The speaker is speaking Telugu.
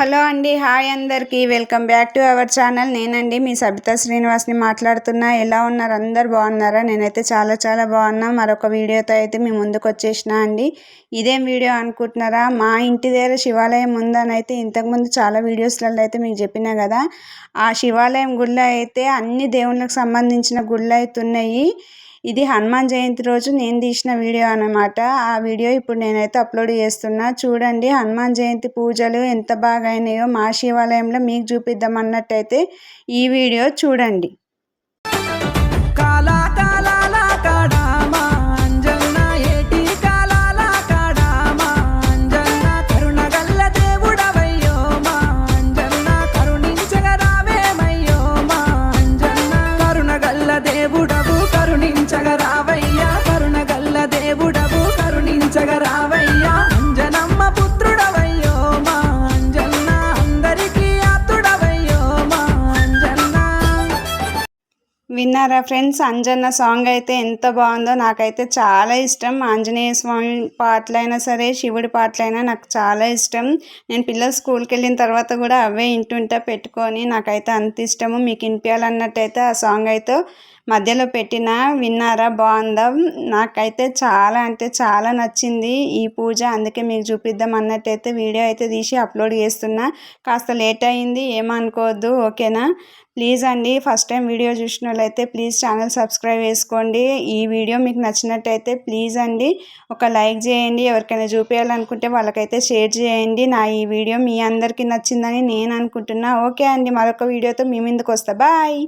హలో అండి హాయ్ అందరికీ. Welcome back to our channel. నేనండి మీ సబితా శ్రీనివాస్ని మాట్లాడుతున్నా. ఎలా ఉన్నారు? అందరు బాగున్నారా? నేనైతే చాలా చాలా బాగున్నా. మరొక వీడియోతో అయితే మీ ముందుకు వచ్చేసిన అండి. ఇదేం వీడియో అనుకుంటున్నారా? మా ఇంటి దగ్గర శివాలయం ఉందని అయితే ఇంతకుముందు చాలా వీడియోస్లలో అయితే మీకు చెప్పినా కదా. ఆ శివాలయం గుళ్ళ అయితే అన్ని దేవుళ్ళకి సంబంధించిన గుళ్ళు అయితే ఉన్నాయి. ఇది హనుమాన్ జయంతి రోజు నేను తీసిన వీడియో అనమాట ఆ వీడియో ఇప్పుడు నేనైతే అప్లోడ్ చేస్తున్నా. చూడండి హనుమాన్ జయంతి పూజలు ఎంత బాగా అయినాయో మా శివాలయంలో మీకు చూపిద్దామన్నట్టయితే ఈ వీడియో చూడండి. విన్నారా ఫ్రెండ్స్? అంజన్న సాంగ్ అయితే ఎంత బాగుందో నాకైతే చాలా ఇష్టం. ఆంజనేయ స్వామి పాటలైనా సరే శివుడి పాటలైనా నాకు చాలా ఇష్టం. నేను పిల్లలు స్కూల్కి వెళ్ళిన తర్వాత కూడా అవే ఇంటుంటా పెట్టుకొని నాకైతే అంత ఇష్టము. మీకు వినిపించాలన్నట్టయితే ఆ సాంగ్ అయితే మధ్యలో పెట్టిన విన్నారా బాగుందా? నాకైతే చాలా అంటే చాలా నచ్చింది ఈ పూజ. అందుకే మీకు చూపిద్దాం అన్నట్టయితే వీడియో అయితే తీసి అప్లోడ్ చేస్తున్నా. కాస్త లేట్ అయింది ఏమనుకోవద్దు ఓకేనా? ప్లీజ్ అండి ఫస్ట్ టైం వీడియో చూసిన వాళ్ళైతే ప్లీజ్ ఛానల్ సబ్స్క్రైబ్ చేసుకోండి. ఈ వీడియో మీకు నచ్చినట్టయితే ప్లీజ్ అండి ఒక లైక్ చేయండి ఎవరికైనా చూపించాలనుకుంటే వాళ్ళకైతే షేర్ చేయండి. నా ఈ వీడియో మీ అందరికీ నచ్చిందని నేను అనుకుంటున్నా. ఓకే అండి మరొక వీడియోతో మీ ముందుకు వస్తా. బాయ్!